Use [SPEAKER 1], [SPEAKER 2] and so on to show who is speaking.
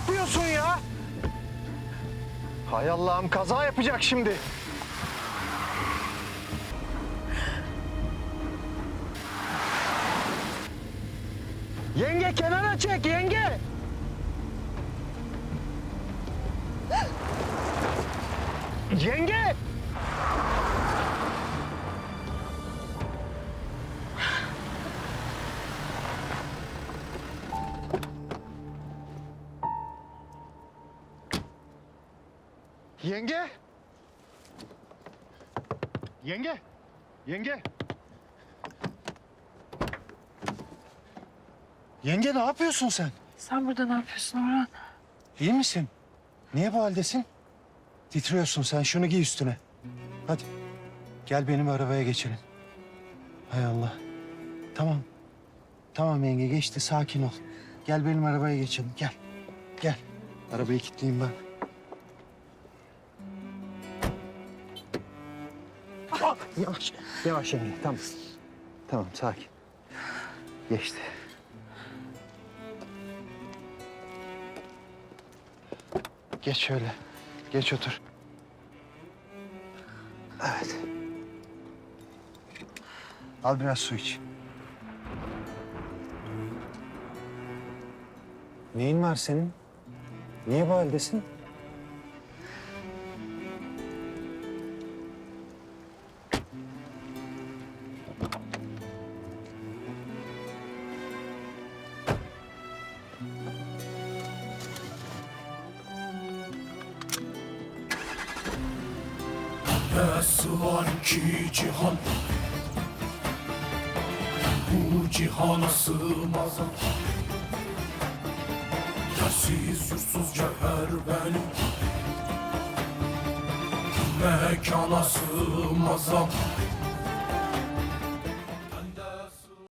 [SPEAKER 1] yapıyorsun ya? Hay Allah'ım kaza yapacak şimdi. Yenge kenara çek yenge. Yenge! Yenge! Yenge! Yenge! Yenge ne yapıyorsun sen?
[SPEAKER 2] Sen burada ne yapıyorsun Orhan?
[SPEAKER 1] İyi misin? Niye bu haldesin? Titriyorsun sen. Şunu giy üstüne. Hadi. Gel benim arabaya geçelim. Hay Allah. Tamam. Tamam yenge geçti. Sakin ol. Gel benim arabaya geçelim. Gel. Gel. Arabayı kilitleyeyim ben. Yavaş. Yavaş yenge. Tamam. Tamam sakin. Geçti. Geç şöyle. Geç otur. Evet. Al biraz su iç. Neyin var senin? Niye bu haldesin?
[SPEAKER 3] Nasıl var ki cihan. Bu cihana sığmaz. Yersiz yursuz cevher benim. Mekana sığmaz